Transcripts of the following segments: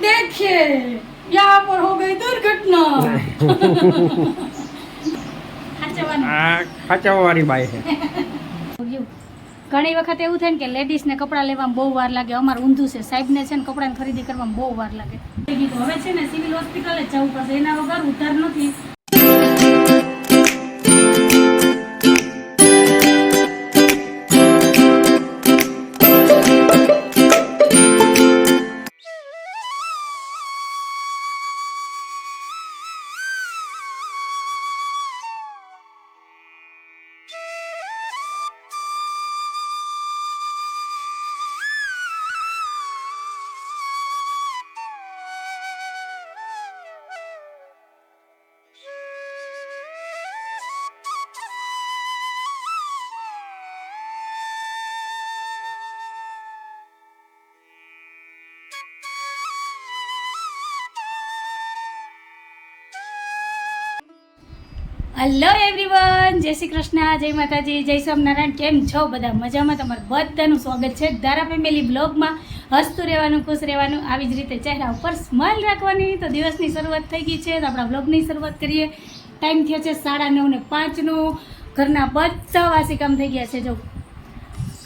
देखिए यहाँ पर हो गई दुर्घटना સાચવવાનું. આ ખાચાવાળી બાઈ છે એવું. ઘણી વખત એવું થાય ને કે લેડીઝને કપડાં લેવામાં બહુ વાર લાગે અમારે ઊંધું છે સાહેબને છે ને કપડાની ખરીદી કરવામાં બહુ વાર લાગે થઈ ગયું તો હવે છે ને સિવિલ હોસ્પિટલે જ જવું પડશે એના વગર ઉધાર નથી હેલો એવરીવન જય શ્રી કૃષ્ણ. જય માતાજી. જય સ્વામિનારાયણ. કેમ છો બધા? મજામાં? તમારું બધાનું સ્વાગત છે ધારા ફેમિલી બ્લોગમાં. હસતું રહેવાનું, ખુશ રહેવાનું, આવી જ રીતે ચહેરા ઉપર સ્માઇલ રાખવાની. તો દિવસની શરૂઆત થઈ ગઈ છે. તો આપણા બ્લોગની શરૂઆત કરીએ. ટાઈમ થયો છે સાડા નવ ને પાંચનો ઘરના બધા વાસી કામ થઈ ગયા છે. જો,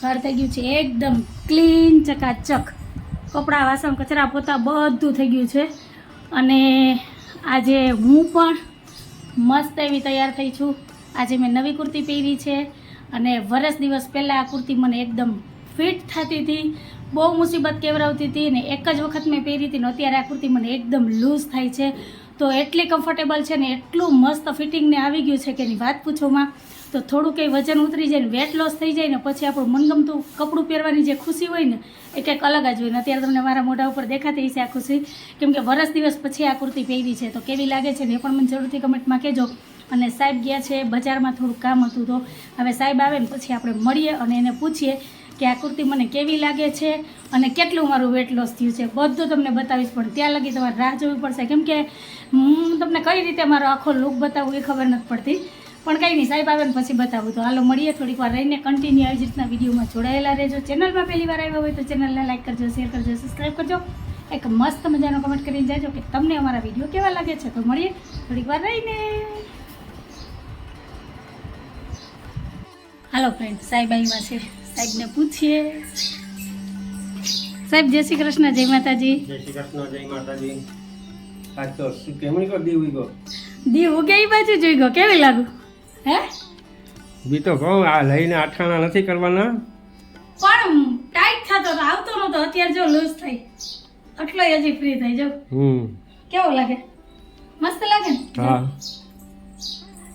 ઘર થઈ ગયું છે એકદમ ક્લીન ચકાચક. કપડાં, વાસણ, કચરા, પોતા બધું થઈ ગયું છે. અને આજે હું પણ મસ્ત એવી તૈયાર થઈ છું. આજે મેં નવી કુર્તી પહેરી છે અને વરસ દિવસ પહેલાં આ કુર્તી મને એકદમ ફિટ થતી હતી. બહુ મુસીબત કેવરાવતી હતી અને એક જ વખત મેં પહેરી હતી ને અત્યારે આ કુર્તી મને એકદમ લૂઝ થાય છે. તો એટલી કમ્ફર્ટેબલ છે ને એટલું મસ્ત ફિટિંગને આવી ગયું છે કે એની વાત પૂછોમાં. તો થોડું કંઈ વજન ઉતરી જાય ને વેટ લોસ થઈ જાય ને પછી આપણું મનગમતું કપડું પહેરવાની જે ખુશી હોય ને, એ કંઈક અલગ જ હોય. ને અત્યારે તમને મારા મોઢા ઉપર દેખાતી હશે આ ખુશી. કેમ કે વરસ દિવસ પછી આ કુર્તી પહેરી છે. તો કેવી લાગે છે ને એ પણ મને જરૂરથી કમેન્ટમાં કહેજો. અને સાહેબ ગયા છે બજારમાં થોડું કામ હતું તો. હવે સાહેબ આવે ને પછી આપણે મળીએ અને એને પૂછીએ કે આ કુર્તી મને કેવી લાગે છે અને કેટલું મારું વેટ લોસ થયું છે. બધું તમને બતાવીશ, પણ ત્યાં લગી તમારે રાહ જોવી પડશે. કેમ કે હું તમને કઈ રીતે મારો આખો લુક બતાવું એ ખબર નથી પડતી. પણ કંઈ નહીં સાહેબ આવે ને પછી બતાવું. તો હાલો મળીએ થોડીક વાર રહીને કન્ટિન્યુ આવી જ રીતના વિડીયોમાં જોડાયેલા રહેજો. ચેનલમાં પહેલી વાર આવ્યા હોય તો ચેનલને લાઈક કરજો શેર કરજો સબસ્ક્રાઈબ કરજો. એક મસ્ત મજાનો કમેન્ટ કરીને જાજો કે તમને અમારા વીડિયો કેવા લાગે છે. તો મળીએ થોડીક વાર રહીને. હાલો ફ્રેન્ડ સાહેબ આવ્યા છે. સાહેબને પૂછીએ. સાહેબ જય શ્રી કૃષ્ણ જય માતાજી. જય શ્રી કૃષ્ણ જય માતાજી. આજ તો કેમણી કો દી ઉગો દી ઉગે કઈ બાજુ જોઈ ગયો કેવી લાગુ? હે? બી તો કહું આ લઈને આઠાણા નથી કરવાના. પણ ટાઈટ થતો તો આવતો નતો અત્યારે જો લૂઝ થઈ. આટલો હજી ફ્રી થઈ જાવ હમ. કેવો લાગે? મસ્ત લાગે હા.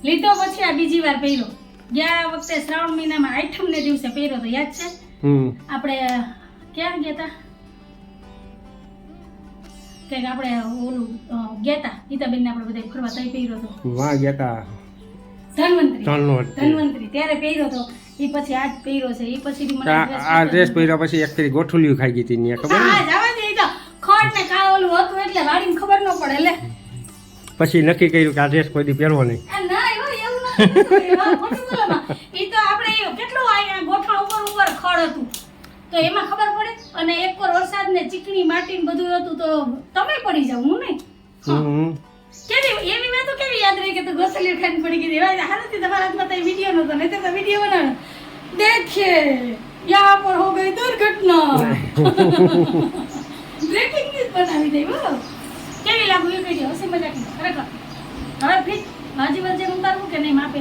લીધો પછી આ બીજી વાર પહેર્યો ગયા વખતે શ્રાવણ મહિનામાં આઠમ ને દિવસે પહેર્યો તો યાદ છે? આપણે ક્યાં ગયા હતા કંઈક આપણે ઓલું ગયા હતા ગીતાબેનને આપણે બધા ફરવા તઈ પહેર્યો હતો વાહ ગયા તા. ધન્વંતરી. ત્યારે પહેર્યો હતો એ પછી આજ પહેર્યો છે. એ પછી મને આ ડ્રેસ પહેર્યા પછી એક ફેરી ગોઠુલિયું ખાઈ ગઈ હતી ને ખબર હા જવા દે તો. ખોટ ને કા ઓલું હતું એટલે વાળીને ખબર ન પડે લે. પછી નક્કી કર્યું કે આ ડ્રેસ કોઈ દી પહેરવો નહીં. ના એવું એવું. ઈ તો આપણે કેટલું આ ગોઠણ ઉપર ઉપર ખડ હતું. તો એમાં ખબર પડે? અને એક પર વરસાદ ને ચીકણી માટી બધું હતું તો તમે પડી જાવ હું નહીં. કેવી એવી તો કેવી યાદ રહી કે તું ગોસલી ખાઈને પડી ગઈ એવા હાલતી તમારા હાથમાં તો વીડિયો નહીં તો વીડિયો બનાવ દેખે યહાં પર હો ગઈ દુર્ઘટના. બ્રેકિંગ ન્યૂઝ બનાવી દઈ બો કેવી લાગુ એ કહેજો હસી મજાક. ખરેખર. હવે ફિટ હજી વજન ઉતારવું કે નહીં માપે?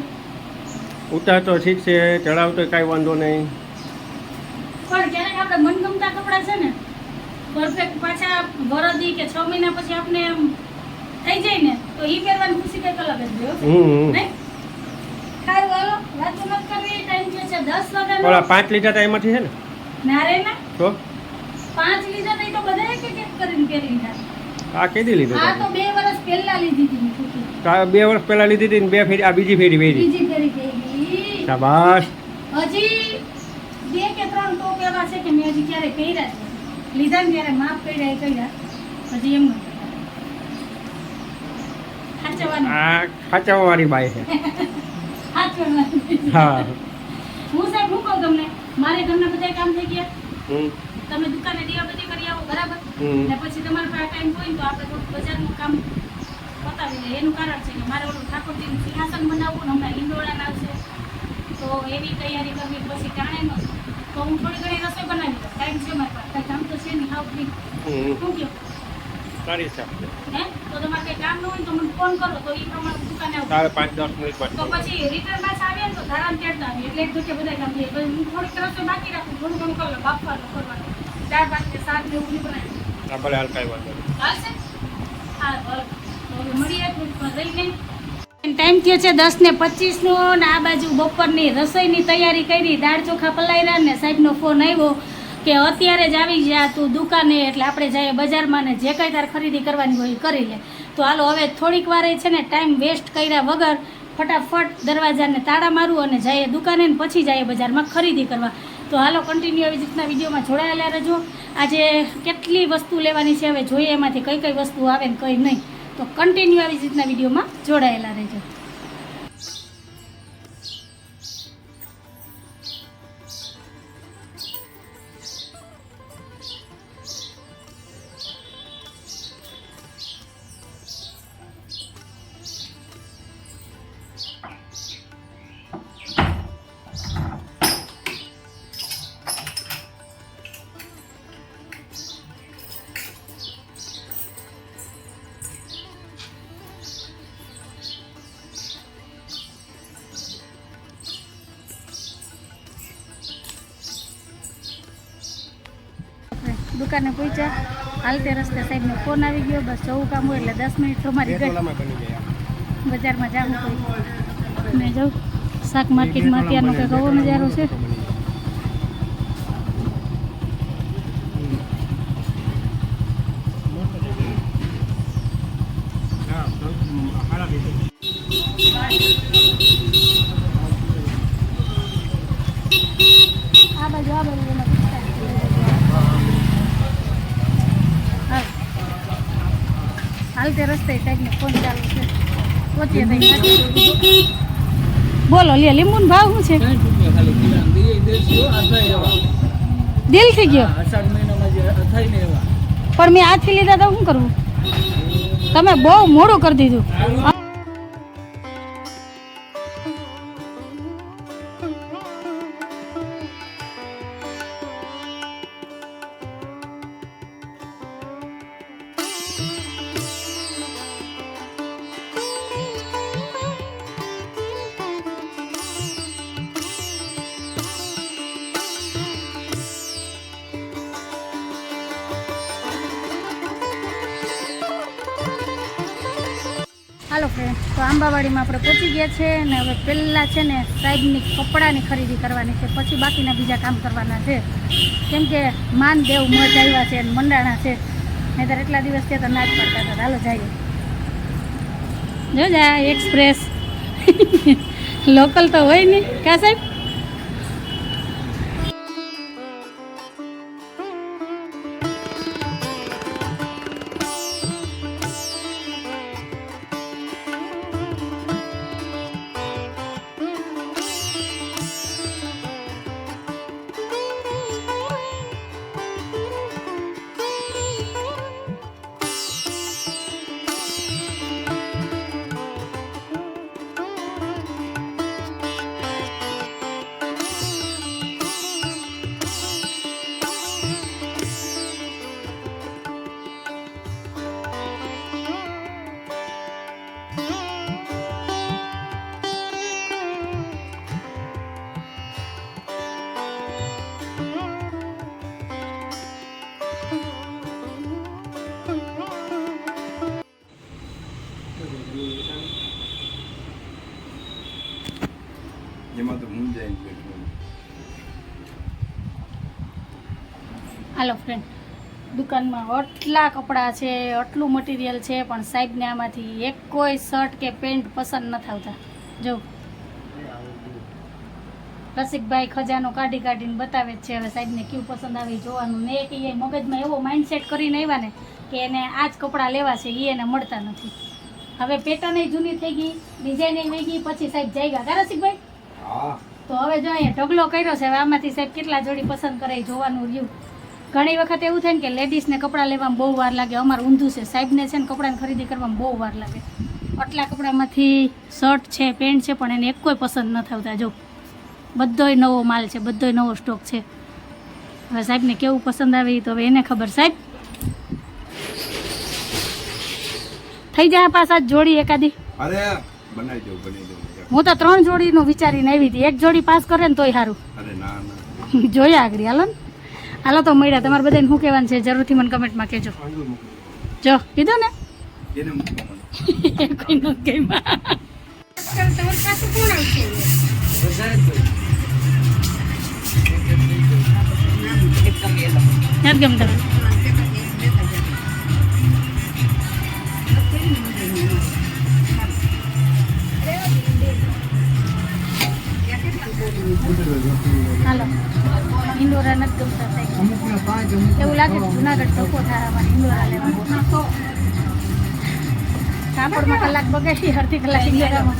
ઉતાર તો ઠીક છે ચડાવ તો કાંઈ વાંધો નહીં. પણ ક્યારેક આપણે મનગમતા કપડાં છે ને પરફેક્ટ પાછા વરદી કે છ મહિના પછી આપણે એમ થઈ જાય ને તો ઈ પહેરવાની ખુશી કંઈક અલગ જ હોય. હો. હમ. નહીં? સારું હાલો વાતો નથી કરવી ટાઈમ થયો છે દસ વાગ્યાનો. ઓલા પાંચ લીટર તો એમાંથી છે ને? ના રે ના. તો? પાંચ લીધા નહીં તો બધાએ એક એક કરીને પહેરી લીધા. આ કેદી લીધો આ તો તો બે વર્ષ પહેલા લીધી હતી મેં કુર્તી. તો આ બે વર્ષ પહેલા લીધી હતી ને બે ફેરી આ બીજી ફેરી પહેરી. બીજી ફેરી થઈ ગઈ શાબાશ. હજી બે કે ત્રણ ટોપ એવા છે કે મેં હજી ક્યારે પહેર્યા જ નથી. લીધા ને ત્યારે માપ કર્યા એ કર્યા. હજી એમ નથી. સાચવવાનું આ ખાચાવાળી બાઈ છે. હા. હું સાહેબ હું કહું તમને મારે ઘરના બધા કામ થઈ ગયા. તમે દુકાને દીવાબત્તી કરી આવો બરાબર? ને પછી તમારે પાસે ટાઈમ હોય ને તો આપણે થોડું બજારનું કામ પતાવી લઈએ એનું કારણ છે કે મારે ઓલું ઠાકોરજીનું સિંહાસન બનાવવું ને હમણાં હિંડોળા આવશે. તો એની તૈયારી કરવી પછી ટાણે નો. તો હું થોડી ઘણી રસોઈ બનાવી દઉં ટાઈમ છે મારી પાસે. કામ તો છે નહીં. હાવ ફ્રી. શું કહો? હે? તો તમારે કામ ન હોય તો મને ફોન કરો. તો એ પ્રમાણે દુકાને આવું. તારે પાંચ દસ મિનિટ તો પછી રિટર્ન ને તો ધારામ આવીએ એટલે એક બધા કામ પછી હું થોડીક રસોઈ બાકી રાખું. થોડું ઘણું કરી બાફવાનું કરવાનું ચાર ભાત કે સાત ને એવું બનાવી આ ભલે હાલ કાંઈ વાંધો નહીં. હા ભલે. મળીએ રહીને. ટાઈમ થયો છે દસ ને પચીસનો ને આ બાજુ બપોરની રસોઈની તૈયારી કરી. દાળ ચોખા પલાયરા ને સાહેબનો ફોન આવ્યો. કે અત્યારે જ આવી જા તું દુકાને એટલે આપણે જઈએ બજારમાં ને જે કંઈ તારે ખરીદી કરવાની હોય એ કરી લે. તો હાલો, હવે થોડીક વાર છે ને ટાઈમ વેસ્ટ કર્યા વગર ફટાફટ દરવાજાને તાળા મારું અને જઈએ દુકાને ને પછી જઈએ બજારમાં ખરીદી કરવા. તો હાલો કન્ટિન્યુ આવી રીતના વિડીયોમાં જોડાયેલા રહેજો. આજે કેટલી વસ્તુ લેવાની છે હવે જોઈએ, એમાંથી કઈ કઈ વસ્તુ આવે ને કઈ નહીં. તો કન્ટિન્યુ આવી રીતના વિડીયોમાં જોડાયેલા રહેજો. દુકાને પહોંચ્યા. હાલતે રસ્તે સાહેબનો ફોન આવી ગયો. બસ જવું કામ હોય એટલે દસ મિનિટ ઘર ગયા. બજારમાં જાવું કોઈ ને જાઉં. શાક માર્કેટમાં અત્યારનો કંઈક આવો નજારો છે હા, તો, હમ, હારા દીધી. આ બાજુ આ બાજુ એમાં વિસ્તાર હાલ હાલતે રસ્તે સાહેબનો ફોન ચાલુ છે પહોંચીએ તઈ બોલો લે લીંબુનો ભાવ શું છે? દિલ થઈ ગયો? પણ મેં આથી લીધા તો શું કરવું તમે બહુ મોડું કરી દીધું. હાલો ફ્રેન્ડ તો આંબાવાડીમાં આપણે પહોંચી ગયા છે ને હવે પહેલાં છે ને સાહેબની કપડાની ખરીદી કરવાની છે, પછી બાકીના બીજા કામ કરવાના છે. કેમ કે માનદેવ મજ આવ્યા છે અને મંડાણા છે. નહીંતર એટલા દિવસ ત્યાં તો ના જ પડતા હતા. હાલો જઈએ. જો જા એક્સપ્રેસ લોકલ તો હોય નહીં. કા સાહેબ? હાલો ફ્રેન્ડ દુકાનમાં આટલા કપડાં છે આટલું મટીરિયલ છે પણ સાહેબને આમાંથી એક કોઈ શર્ટ કે પેન્ટ પસંદ નથી આવતા. જો. રસિકભાઈ ખજાનો કાઢી કાઢીને બતાવે છે હવે સાહેબને કયું પસંદ આવે જોવાનું. ને એક એ મગજમાં એવો માઇન્ડસેટ કરીને આવ્યા ને કે એને આ જ કપડાં લેવા છે એ એને મળતા નથી. હવે પેટર્ન જૂની થઈ ગઈ ડિઝાઇન વહી ગઈ પછી સાહેબ જઈ ગયા રસિકભાઈ? તો હવે જો અહીંયા ઢગલો કર્યો છે હવે આમાંથી સાહેબ કેટલા જોડી પસંદ કરે જોવાનું રહ્યું. ઘણી વખત એવું થાય ને કે લેડીઝને કપડાં લેવામાં બહુ વાર લાગે. અમારું ઊંધું છે. સાહેબને છે ને કપડાની ખરીદી કરવામાં બહુ વાર લાગે. આટલા કપડામાંથી શર્ટ છે પેન્ટ છે પણ એને એક કોઈ પસંદ ન થતા. જો બધોય નવો માલ છે બધોય નવો સ્ટોક છે. હવે સાહેબને કેવું પસંદ આવે એ તો હવે એને ખબર. સાહેબ થઈ જાય પાછા જોડી એકાદી? અરે બનાવી દઉં બનાવી દઉં હું તો ત્રણ જોડીનું વિચારીને આવી હતી. એક જોડી પાસ કરે ને તોય સારું. અરે ના ના. જોયા આગળ હાલો ને. હાલો તો મળ્યા. તમારે બધાને શું કહેવાનું છે? જરૂરથી મને કમેન્ટમાં કહેજો. જો કીધું ને? કોઈ ન ગમતા. હાલો. ઇન્દોરા નથી ગમતા સાહેબ. એવું લાગે છે જુનાગઢ ધક્કો થાય ઇન્દોરા લેવા કાપડમાં કલાક બગાડી, અડધી કલાક ઇન્દોરામાં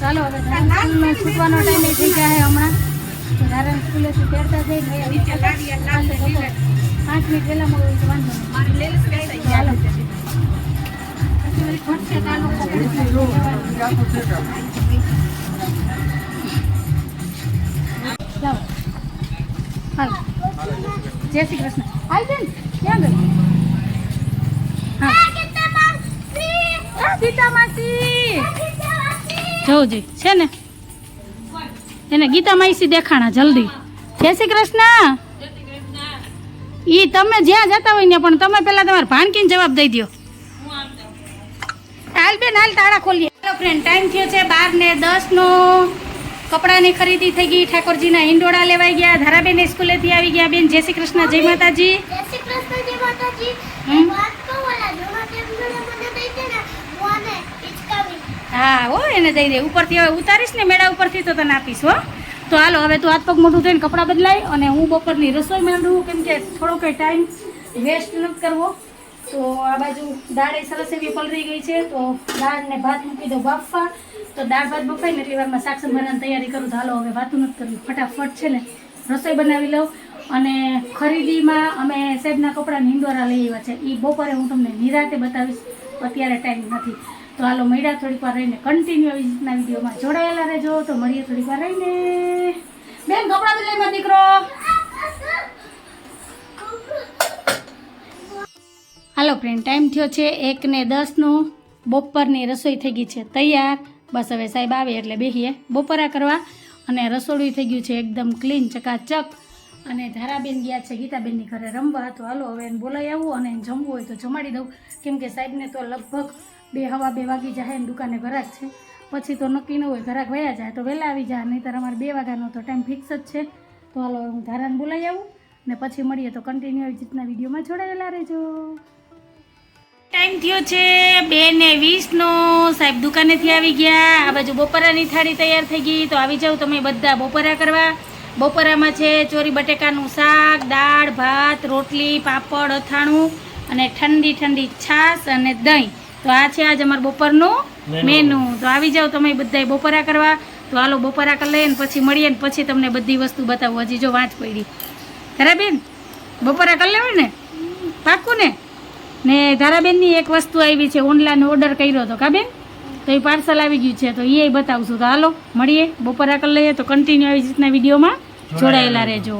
ચાલો, હવે ધારણ છૂટવાનો ટાઈમ થઈ જાય હમણાં. તો ધારણ સ્કૂલેથી તેડતા જઈ પાંચ મિનિટ પહેલા મળવું તો વાંધો ચાલો જય શ્રી કૃષ્ણ આવી બેન ક્યાં ગઈ ગીતા માસી જોવું છે ને? એને ગીતા માસી દેખાણા, જલ્દી. જય શ્રી કૃષ્ણ. ઈ તમે જ્યાં જતા હોય ને પણ તમે પહેલા તમારા ભાણકીને જવાબ દઈ દો હાલ બેન હાલ તાળા ખોલીએ. હેલો ફ્રેન્ડ ટાઈમ થયો છે બાર ને દસ નો. કપડાની ખરીદી થઈ ગઈ. ઠાકોરજીના હિંડોળા લેવાઈ ગયા. ધારાબેન સ્કૂલેથી આવી ગયા. બેન જય શ્રી કૃષ્ણ જય માતાજી. જય શ્રી કૃષ્ણ માતાજી. હું હા એને દે. ઉપરથી હવે ઉતારીશ ને મેળા ઉપરથી તો તને આપીશ હો. તો હાલો હવે તું હાથ પગ મોટું થઈને કપડાં બદલાય અને હું બપોરની રસોઈ માંડું. કેમ કે થોડો કંઈ ટાઈમ વેસ્ટ નથી કરવો. તો આ બાજુ દાળ એ સરસ એવી પલળી ગઈ છે. તો દાળ ને ભાત મૂકી દો બાફવા. તો દાળ ભાત બફાય ને એટલી વારમાં શાક સંભારાની તૈયારી કરું. તો હાલો, હવે વાતું નથી કરવી. ફટાફટ છે ને રસોઈ બનાવી લઉં. અને ખરીદીમાં અમે સાહેબના કપડાં નિંદોરા લઈ આવ્યા છે. એ બપોરે હું તમને નિરાતે બતાવીશ. અત્યારે ટાઈમ નથી. તો હાલો, મળ્યા થોડીક વાર રહીને. કન્ટિન્યુ આવી રીતના વિડીયોમાં જોડાયેલા રહેજો. તો મળીએ થોડીક વાર રહીને. બેન, કપડાં બદલાઈમાં દીકરો. હાલો ફ્રેન્ડ ટાઈમ થયો છે એક ને દસનું બપોરની રસોઈ થઈ ગઈ છે તૈયાર. બસ હવે સાહેબ આવે એટલે બેસીએ બપોરા કરવા. અને રસોડું થઈ ગયું છે એકદમ ક્લીન ચકાચક. અને ધારાબેન ગયા છે ગીતાબેનની ઘરે રમવા. તો હાલો હવે એને બોલાવી આવું અને એને જમવું હોય તો જમાડી દઉં. કેમ કે સાહેબને તો લગભગ બે હવા બે વાગી જાય એને દુકાને ઘરાક છે. પછી તો નક્કી ન હોય, ઘરાક વયા જાય. તો વહેલા આવી જાય નહીંતર અમારે બે વાગ્યાનો તો ટાઈમ ફિક્સ જ છે. તો હાલો હું ધારાને બોલાવી આવું. ને પછી મળીએ તો કન્ટિન્યુ આવી રીતના વિડીયોમાં જોડાયેલા રહેજો. ટાઈમ થયો છે બે ને વીસનો સાહેબ દુકાનેથી આવી ગયા. આ બાજુ બપોરાની થાળી તૈયાર થઈ ગઈ તો આવી જાઉં તમે બધા બપોરા કરવા. બપોરામાં છે ચોરી બટેકાનું શાક દાળ ભાત રોટલી પાપડ અથાણું અને ઠંડી ઠંડી છાશ અને દહીં. તો આ છે આજ અમારું બપોરનું મેનુ. તો આવી જાઓ તમે બધા બપોરા કરવા. તો હાલો બપોરા કરી લઈએ ને પછી મળીએ ને પછી તમને બધી વસ્તુ બતાવું. હજી જો વાંચ પડી. ખરા બેન બપોરા કરી લેવાય ને? પાક્કું ને? ને ધારાબેનની એક વસ્તુ આવી છે ઓનલાઈન ઓર્ડર કર્યો હતો કા બેન? તો એ પાર્સલ આવી ગયું છે તો એ બતાવશું. તો હાલો મળીએ બપોરા કરી લઈએ તો કન્ટિન્યુ આવી રીતના વિડીયોમાં જોડાયેલા રહેજો.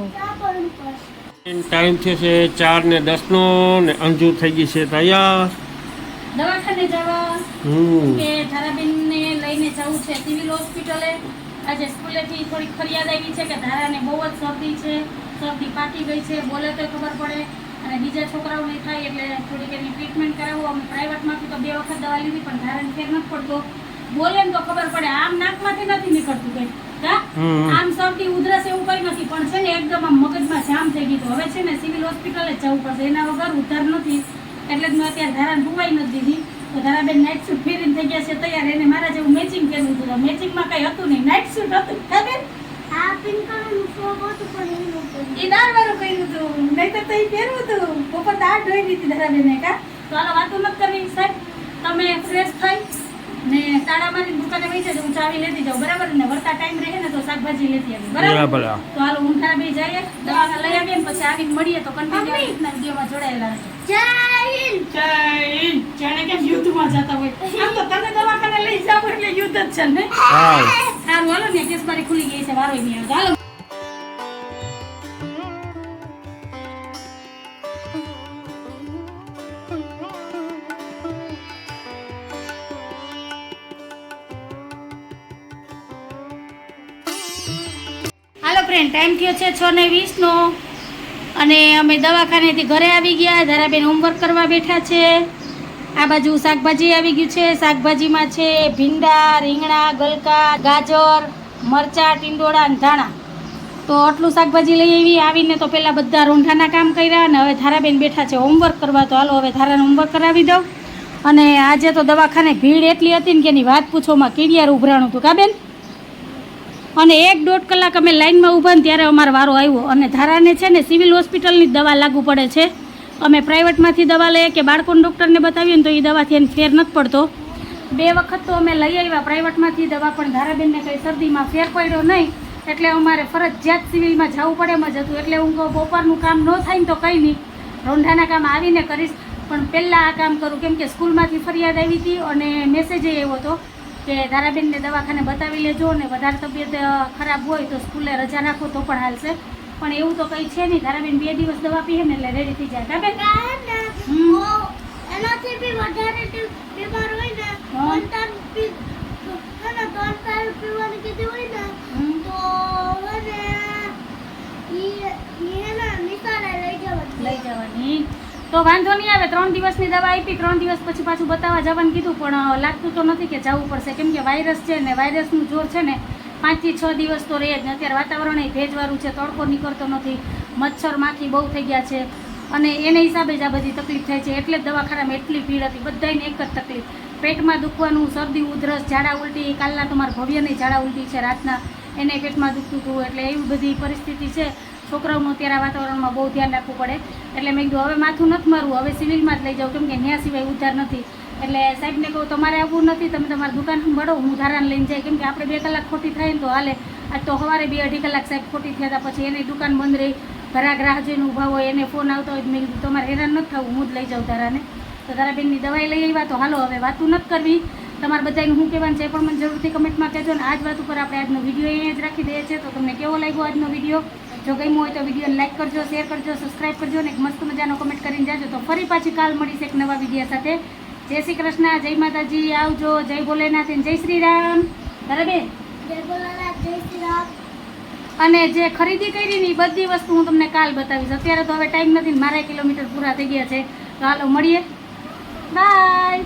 ટાઈમ થયો છે ચાર ને દસ નો ને અંજુ થઈ ગઈ છે તૈયાર. દવાખાને જવા. કે લઈને જવું છે સિવિલ હોસ્પિટલે. આજે સ્કૂલેથી થોડીક ફરિયાદ આવી છે કે ધારાને બહુ જ શરદી છે શરદી પાકી ગઈ છે બોલે તો ખબર પડે. અને બીજા છોકરાઓને થાય એટલે થોડીક એની ટ્રીટમેન્ટ કરાવો. અમે પ્રાઇવેટમાંથી તો બે વખત દવા લીધી પણ ધારણ ફેર નથી પડતો. બોલે ને તો ખબર પડે આમ નાકમાંથી નથી નીકળતું કંઈ. આમ શરદી ઉધરસ એવું કઈ નથી પણ છે ને એકદમ આમ મગજમાં જામ થઈ ગયું હવે છે ને સિવિલ હોસ્પિટલે જ જવું પડશે. એના વગર ઉધાર નથી. એટલે જ મેં અત્યારે ધારાને ભૂવાઈ નથી દીધી. તો ધારાબેન નાઇટ શૂટ ફેરીને થઈ ગયા છે તૈયાર. એને મારા જેવું મેચિંગ કર્યું હતું. મેચિંગમાં કઈ હતું નહીં. નાઇટ શૂટ હતું હા એ દાળ વાળું કર્યું હતું નહીં. તો. એ પહેરવું હતું બપોર દાળ ધોઈ દીધી ધારાબેને કા? તો આ વાતો નથી કરવી સાહેબ. તમે ફ્રેશ થઈ? ને તાળામારી દુકાને વહી જાય તો હું ચાવી લેતી જાઉં. બરાબર? ને વરતા ટાઈમ રહે ને તો શાકભાજી લેતી આવી બરાબર? તો હાલો ઊંઠા બે જઈએ દવાખાને લઈ આવીએ ને પછી આવીને મળીએ તો કન્ટિન્યુ વિડીયોમાં જોડાયેલા જય હિન્દ! જય હિન્દ. જાણે કેમ યુદ્ધમાં જતા હોય. આમ તો તમે દવાખાને લઈ જાઓ એટલે યુદ્ધ જ છે ને? હા. સારું હાલો ને કેસ મારી ખુલી ગઈ છે વારો નહીં આવે. હાલો ટાઈમ થયો છે છ ને વીસનો અને અમે દવાખાનેથી ઘરે આવી ગયા, ધારાબેન હોમવર્ક કરવા બેઠા છે. આ બાજુ શાકભાજી આવી ગયું છે. શાકભાજીમાં છે ભીંડા, રીંગણા, ગલકા, ગાજર, મરચાં, ટીંડોળા અને ધાણા. તો આટલું શાકભાજી લઈ આવી, આવીને તો પહેલાં બધા રૂંઢાના કામ કર્યા અને હવે ધારાબેન બેઠા છે હોમવર્ક કરવા. તો હાલો, હવે ધારાને હોમવર્ક કરાવી દઉં. અને આજે તો દવાખાને ભીડ એટલી હતી ને કે એની વાત પૂછોમાં કીડિયાર ઉભરાણું હતું. કાબેન બેન? અને એક દોઢ કલાક અમે લાઇનમાં ઊભા ને ત્યારે અમારો વારો આવ્યો. અને ધારાને છે ને સિવિલ હોસ્પિટલની દવા લાગુ પડે છે. અમે પ્રાઇવેટમાંથી દવા લઈએ કે બાળકોને ડૉક્ટરને બતાવીએ ને તો એ દવાથી એને ફેર નથી પડતો. બે વખત તો અમે લઈ આવ્યા પ્રાઇવેટમાંથી દવા, પણ ધારાબેનને કંઈ શરદીમાં ફેર પડ્યો નહીં. એટલે અમારે ફરજિયાત સિવિલમાં જવું પડે એમ જ હતું. એટલે હું કહું, બપોરનું કામ ન થાય ને તો કંઈ નહીં. રોંઢાના કામ આવીને કરીશ. પણ પહેલાં આ કામ કરું. કેમ કે સ્કૂલમાંથી ફરિયાદ આવી હતી અને મેસેજ આવ્યો હતો કે ધારાબેનને દવાખાને બતાવી લેજો ને વધારે તબિયત ખરાબ હોય તો સ્કૂલે રજા રાખો તો પણ હાલશે. પણ એવું તો કંઈ છે નહીં. ધારાબેન બે દિવસ દવા પીએ ને એટલે રેડી થઈ જાય. ધારાબેન. એનાથી બી વધારે બીમાર હોય ને પીવાની કીધી હોય ને હમ. તો હે ને, ઈ- ઈ હે ને, નિશાળે લઈ જવાની. લઈ જવાની તો વાંધો નહીં આવે, ત્રણ દિવસની દવા આપી, ત્રણ દિવસ પછી પાછું બતાવવા જવાનું કીધું, પણ લાગતું તો નથી કે જવું પડશે. કેમ કે વાયરસ છે ને, વાયરસનું જોર છે ને, પાંચથી છ દિવસ તો રહે જ ને. અત્યારે વાતાવરણ ભેજવાળું છે, તડકો નીકળતો નથી, મચ્છર માખી બહુ થઈ ગયા છે. અને એને હિસાબે જ આ બધી તકલીફ થાય છે. એટલે જ દવાખાનામાં એટલી ભીડ હતી. બધાને એક જ તકલીફ. પેટમાં દુખવાનું, શરદી, ઉધરસ, ઝાડા ઉલટી, કાલના તમારા ભવ્યની ઝાડા ઉલટી છે રાતના. એને પેટમાં દુખતું હતું. એટલે એવી બધી પરિસ્થિતિ છે. છોકરાઓનું અત્યારે વાતાવરણમાં બહુ ધ્યાન રાખવું પડે. એટલે મેં કીધું, હવે માથું નથી મારવું, હવે સિવિલમાં જ લઈ જાઉં. કેમ કે ન્યા સિવાય ઉધાર નથી. એટલે સાહેબને કહું, તમારે આવવું નથી, તમે તમારી દુકાન મળો હું ધારાને લઈને જાય. કેમ કે આપણે બે કલાક ખોટી થાય ને તો હાલે. આજ તો સવારે બે અઢી કલાક સાહેબ ખોટી થયા હતા, પછી એની દુકાન બંધ રહી. ઘરા ગ્રાહ જોઈને ઊભા હોય, એને ફોન આવતો હોય મેં કીધું, તમારે હેરાન નથી થવું, હું જ લઈ જાઉં ધારાને. તો ધારાબેનની દવાઈ લઈ આવ્યા તો હાલો, હવે વાતું નથી કરવી. તમારે બધાને હું કહેવાનું છે પણ મને જરૂરથી કમેન્ટમાં કહેજો ને. આ જ વાત ઉપર આપણે આજનો વીડિયો અહીંયા જ રાખી દઈએ છીએ. તો તમને કેવો લાગ્યો આજનો વીડિયો? જો ગમ્યું હોય તો વિડીયોને લાઈક કરજો શેર કરજો સબસ્ક્રાઈબ કરજો અને એક મસ્ત મજાનો કમેન્ટ કરીને જાજો. તો ફરી પાછી કાલ મળીશ એક નવા વીડિયો સાથે. જય શ્રી કૃષ્ણ જય માતાજી આવજો જય ભોલેનાથ જય શ્રી રામ. બરાબર જય ભોલાનાથ, જય શ્રી રામ. અને જે ખરીદી કરી ને એ બધી વસ્તુ હું તમને કાલ બતાવીશ. અત્યારે તો હવે ટાઈમ નથી ને મારા કિલોમીટર પૂરા થઈ ગયા છે. તો હાલો મળીએ. બાય